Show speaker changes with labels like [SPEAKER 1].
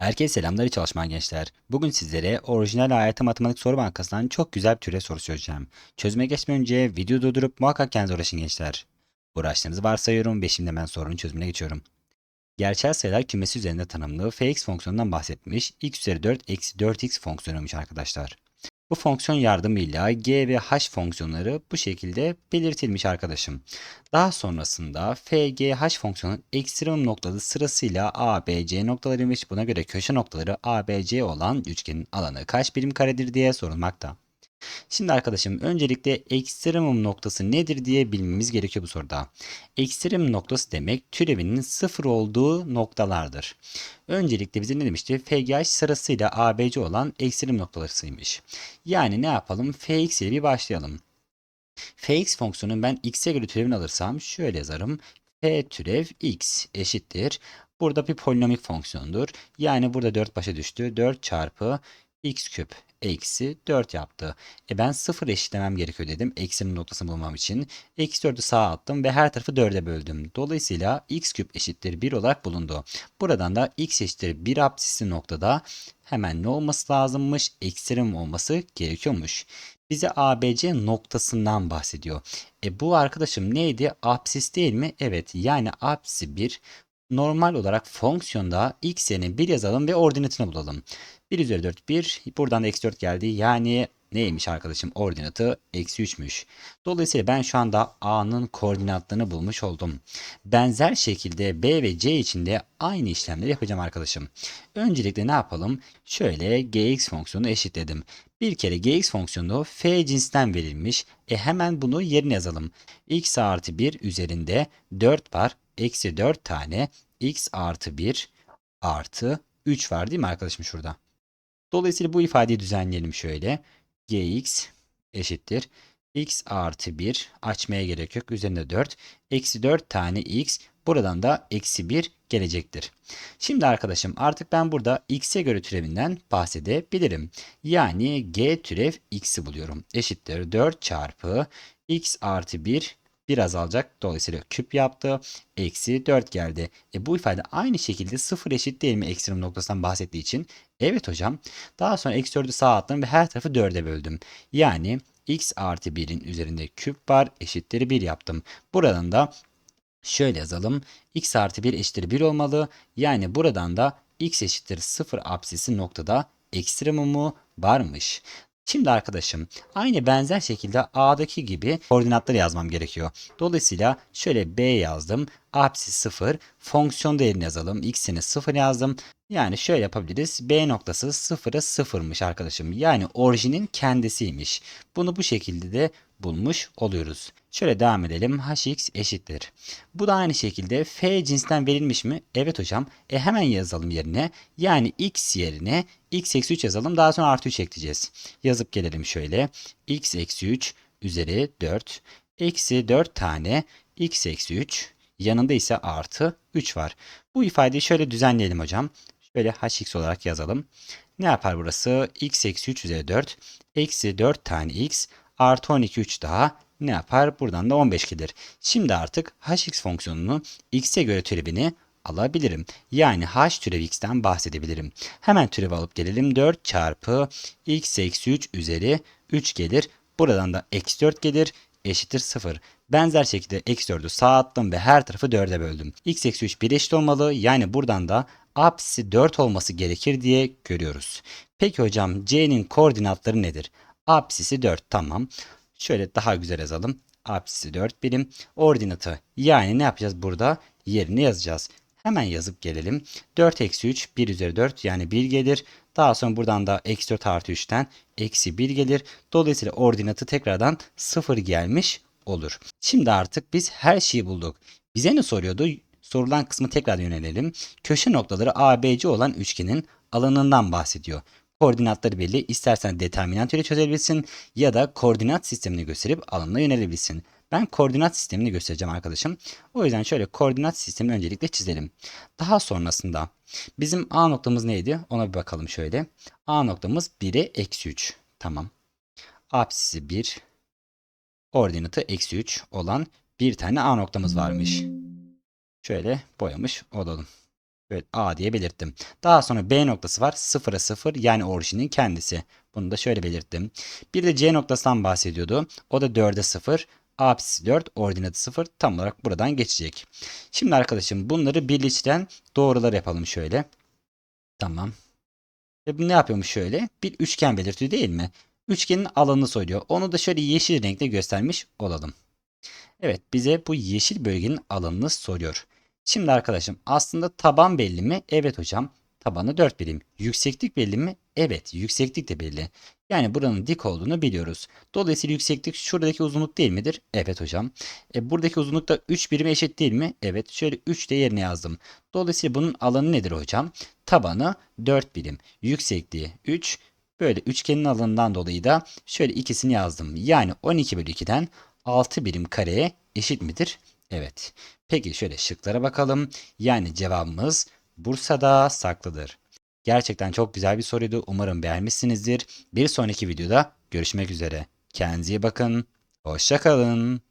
[SPEAKER 1] Herkese selamlar iyi gençler. Bugün sizlere orijinal hayatı matematik soru bankasından çok güzel bir türe soru çözeceğim. Çözüme geçmeden önce video durdurup muhakkak kendinize uğraşın gençler. Uğraştığınızı varsayıyorum ve şimdi hemen sorunun çözümüne geçiyorum. Gerçel sayılar kümesi üzerinde tanımlı fx fonksiyonundan bahsetmiş x üzeri 4 eksi 4x fonksiyonuymuş arkadaşlar. Bu fonksiyon yardımıyla g ve h fonksiyonları bu şekilde belirtilmiş arkadaşım. Daha sonrasında FGH fonksiyonun ekstremum noktaları sırasıyla ABC noktalarıymış. Buna göre köşe noktaları ABC olan üçgenin alanı kaç birim karedir diye sorulmakta. Şimdi arkadaşım öncelikle ekstremum noktası nedir diye bilmemiz gerekiyor bu soruda. Ekstremum noktası demek türevinin sıfır olduğu noktalardır. Öncelikle bize ne demişti? FGH sırasıyla ABC olan ekstrem noktalarıymış. Yani ne yapalım? Fx ile bir başlayalım. Fx fonksiyonun ben x'e göre türevini alırsam şöyle yazarım. f türev x eşittir. Burada bir polinomik fonksiyondur. Yani burada 4 başa düştü. 4 çarpı x küp eksi 4 yaptı. E ben 0 eşitlemem gerekiyor dedim. Eksinin noktasını bulmam için. Eksi 4'ü sağa attım ve her tarafı 4'e böldüm. Dolayısıyla x küp eşittir 1 olarak bulundu. Buradan da x eşittir 1 apsisli noktada hemen ne olması lazımmış? Ekstrem olması gerekiyormuş bize ABC noktasından bahsediyor. E bu arkadaşım neydi? Apsis değil mi? Evet. Yani apsisi 1. Normal olarak fonksiyonda x yerine 1 yazalım ve ordinatını bulalım. 1 üzeri 4 1. Buradan da eksi 4 geldi. Yani neymiş arkadaşım? Ordinatı eksi 3'müş. Dolayısıyla ben şu anda A'nın koordinatlarını bulmuş oldum. Benzer şekilde B ve C için de aynı işlemleri yapacağım arkadaşım. Öncelikle ne yapalım? Şöyle gx fonksiyonu eşitledim. Bir kere gx fonksiyonu f cinsinden verilmiş. E hemen bunu yerine yazalım. x artı 1 üzerinde 4 var. Eksi 4 tane x artı 1 artı 3 var değil mi arkadaşım şurada? Dolayısıyla bu ifadeyi düzenleyelim şöyle. gx eşittir. x artı 1 açmaya gerek yok. Üzerinde 4. Eksi 4 tane x. Buradan da eksi 1 gelecektir. Şimdi arkadaşım artık ben burada x'e göre türevinden bahsedebilirim. Yani g türev x'i buluyorum. Eşittir 4 çarpı x artı 1 bir azalacak. Dolayısıyla küp yaptı. Eksi 4 geldi. E bu ifade aynı şekilde 0 eşit değil mi ekstrem noktasından bahsettiği için? Evet hocam. Daha sonra eksi 4'ü sağa attım ve her tarafı 4'e böldüm. Yani x artı 1'in üzerinde küp var eşittir 1 yaptım. Buradan da Şöyle yazalım. x artı 1 eşittir 1 olmalı. Yani buradan da x eşittir 0 apsisi noktada ekstremumu varmış. Şimdi arkadaşım aynı benzer şekilde A'daki gibi koordinatları yazmam gerekiyor. Dolayısıyla şöyle B yazdım. Apsis 0. Fonksiyon değerini yazalım. X'ini 0 yazdım. Yani şöyle yapabiliriz. B noktası 0'a 0'mış arkadaşım. Yani orijinin kendisiymiş. Bunu bu şekilde de bulmuş oluyoruz. Şöyle devam edelim. hx eşittir. Bu da aynı şekilde f cinsinden verilmiş mi? Evet hocam. E hemen yazalım yerine. Yani x yerine x eksi 3 yazalım. Daha sonra artı 3 ekleyeceğiz. Yazıp gelelim şöyle. x eksi 3 üzeri 4 eksi 4 tane x eksi 3 yanında ise artı 3 var. Bu ifadeyi şöyle düzenleyelim hocam. Şöyle hx olarak yazalım. Ne yapar burası? x eksi 3 üzeri 4 eksi 4 tane x artı 12 3 daha ne yapar? Buradan da 15 gelir. Şimdi artık hx fonksiyonunu x'e göre türevini alabilirim. Yani h türev x'ten bahsedebilirim. Hemen türev alıp gelelim. 4 çarpı x eksi 3 üzeri 3 gelir. Buradan da eksi 4 gelir. Eşittir 0. Benzer şekilde eksi 4'ü sağa attım ve her tarafı 4'e böldüm. x eksi 3 bir eşit olmalı. Yani buradan da apsisi 4 olması gerekir diye görüyoruz. Peki hocam c'nin koordinatları nedir? Apsisi 4 tamam. Şöyle daha güzel yazalım. Apsisi 4 birim. Ordinatı yani ne yapacağız burada? Yerine yazacağız. Hemen yazıp gelelim. 4 eksi 3 1 üzeri 4 yani 1 gelir. Daha sonra buradan da eksi 4 artı 3'ten eksi 1 gelir. Dolayısıyla ordinatı tekrardan 0 gelmiş olur. Şimdi artık biz her şeyi bulduk. Bize ne soruyordu? Sorulan kısmı tekrar yönelelim. Köşe noktaları ABC olan üçgenin alanından bahsediyor. Koordinatları belli. İstersen determinant ile çözebilirsin ya da koordinat sistemini gösterip alanına yönelebilirsin. Ben koordinat sistemini göstereceğim arkadaşım. O yüzden şöyle koordinat sistemini öncelikle çizelim. Daha sonrasında bizim A noktamız neydi? Ona bir bakalım şöyle. A noktamız 1'e eksi 3. Tamam. Apsisi 1. Ordinatı eksi 3 olan bir tane A noktamız varmış. Şöyle boyamış olalım. Böyle A diye belirttim. Daha sonra B noktası var. 0'a 0 yani orijinin kendisi. Bunu da şöyle belirttim. Bir de C noktasından bahsediyordu. O da 4'e 0. Apsisi 4, ordinatı 0 tam olarak buradan geçecek. Şimdi arkadaşım bunları birleştiren doğrular yapalım şöyle. Tamam. Ve bu ne yapıyormuş şöyle? Bir üçgen belirtiyor değil mi? Üçgenin alanını soruyor. Onu da şöyle yeşil renkle göstermiş olalım. Evet bize bu yeşil bölgenin alanını soruyor. Şimdi arkadaşım aslında taban belli mi? Evet hocam. Tabanı 4 birim. Yükseklik belli mi? Evet yükseklik de belli. Yani buranın dik olduğunu biliyoruz. Dolayısıyla yükseklik şuradaki uzunluk değil midir? Evet hocam. E, buradaki uzunluk da 3 birim eşit değil mi? Evet. Şöyle 3 de yerine yazdım. Dolayısıyla bunun alanı nedir hocam? Tabanı 4 birim. Yüksekliği 3. Böyle üçgenin alanından dolayı da şöyle ikisini yazdım. Yani 12 bölü 2'den 6 birim kareye eşit midir? Evet. Peki şöyle şıklara bakalım. Yani cevabımız Bursa'da saklıdır. Gerçekten çok güzel bir soruydu. Umarım beğenmişsinizdir. Bir sonraki videoda görüşmek üzere. Kendinize iyi bakın. Hoşçakalın.